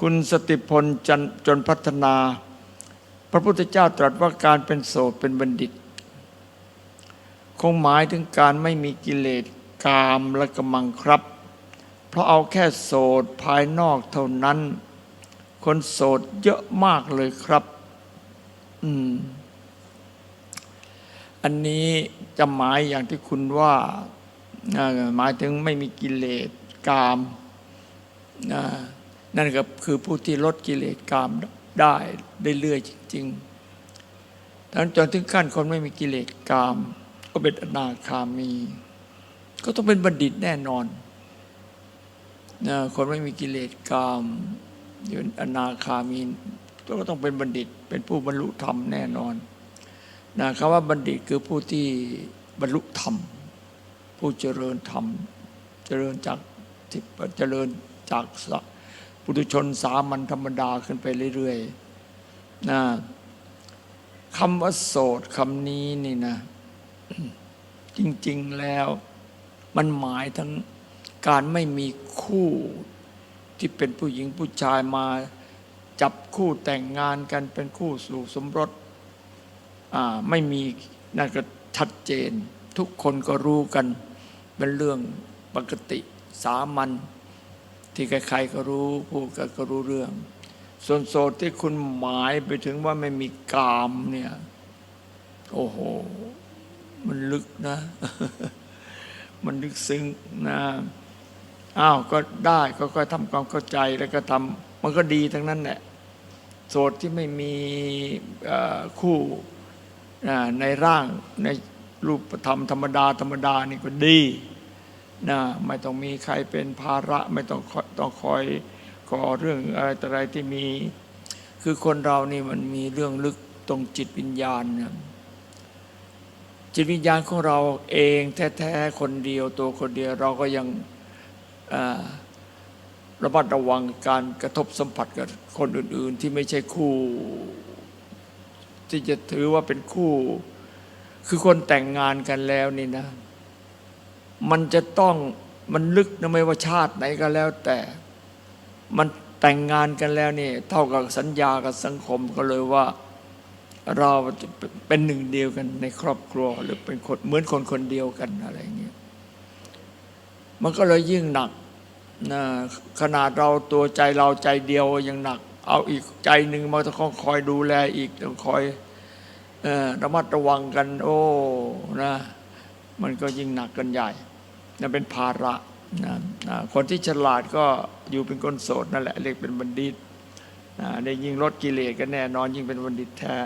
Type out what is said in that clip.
คุณสติพลจนจนพัฒนา พระพุทธเจ้าตรัสว่าการเป็นโสดเป็นบัณฑิต คงหมายถึงการไม่มีกิเลสกามและกำมังครับ เพราะเอาแค่โสดภายนอกเท่านั้น คนโสดเยอะมากเลยครับ อืม อันนี้จะหมายอย่างที่คุณว่าอ่าหมายถึงไม่มีกิเลสกามอ่า นั่นก็คือผู้ที่ลดกิเลสกามได้เรื่อยๆจริงๆทั้งจนถึงขั้นคนไม่มีกิเลสกาม ก็เป็นอนาคามี ก็ต้องเป็นบัณฑิตแน่นอนนะคนไม่มีกิเลสกามอยู่อนาคามีก็ต้องเป็นบัณฑิต เป็นผู้บรรลุธรรมแน่นอนนะคำว่าบัณฑิตคือผู้ที่บรรลุธรรม ผู้เจริญธรรม เจริญจากเจริญจากสะ ปุถุชนสามัญธรรมดาขึ้นไปเรื่อยๆนะคำว่าโสดคำนี้นี่นะ จริง ๆแล้วมันหมายทั้งการไม่มีคู่ที่เป็นผู้หญิงผู้ชายมาจับคู่แต่งงานกันเป็นคู่สู่สมรสไม่มีนั่นก็ชัดเจน ทุกคนก็รู้กันเป็นเรื่องปกติสามัญ ที่ใครๆก็รู้พูดก็รู้เรื่อง ส่วนโสดที่คุณหมายไปถึงว่าไม่มีกามเนี่ย โอ้โห มันลึกนะ มันลึกซึ้งนะอ้าวก็ได้ก็ค่อยทำความเข้าใจแล้วก็ทำมันก็ดีทั้งนั้นแหละโสดที่ไม่มีคู่ในร่างในรูปธรรมธรรมดา ธรรมดานี่ก็ดี นะไม่ต้องมีใครเป็นภาระไม่ต้องคอยต้องคอยขอเรื่องอะไรต่ออะไรที่มี คือคนเรานี่มันมีเรื่องลึกตรงจิตวิญญาณนะจิตวิญญาณของเราเองแท้ๆคนเดียวตัวคนเดียวเราก็ยังระมัดระวังการกระทบสัมผัสกับคนอื่น ๆ ที่ไม่ใช่คู่ ที่จะถือว่าเป็นคู่ คือคนแต่งงานกันแล้วนี่นะ มันจะต้องมันลึกนะไม่ว่าชาติไหนก็แล้ว แต่มันแต่งงานกันแล้วนี่เท่ากับสัญญากับสังคมก็เลยว่า เราจะเป็นหนึ่งเดียวกันในครอบครัวหรือเป็นคนเหมือนคนคนเดียวกันอะไรเงี้ยมันก็เลยยิ่งหนักนะขนาดเราตัวใจเราใจเดียวยังหนัก เอาอีกใจหนึ่งมาต้องคอยดูแลอีกต้องคอยเออระมัดระวังกัน โอ้นะมันก็ยิ่งหนักกันใหญ่ นั่นเป็นภาระนะคนที่ฉลาดก็อยู่เป็นคนโสดนั่นแหละเรียกเป็นบัณฑิตนะได้ยิ่งลดกิเลสกันแน่นอนยิ่งเป็นบัณฑิตแท้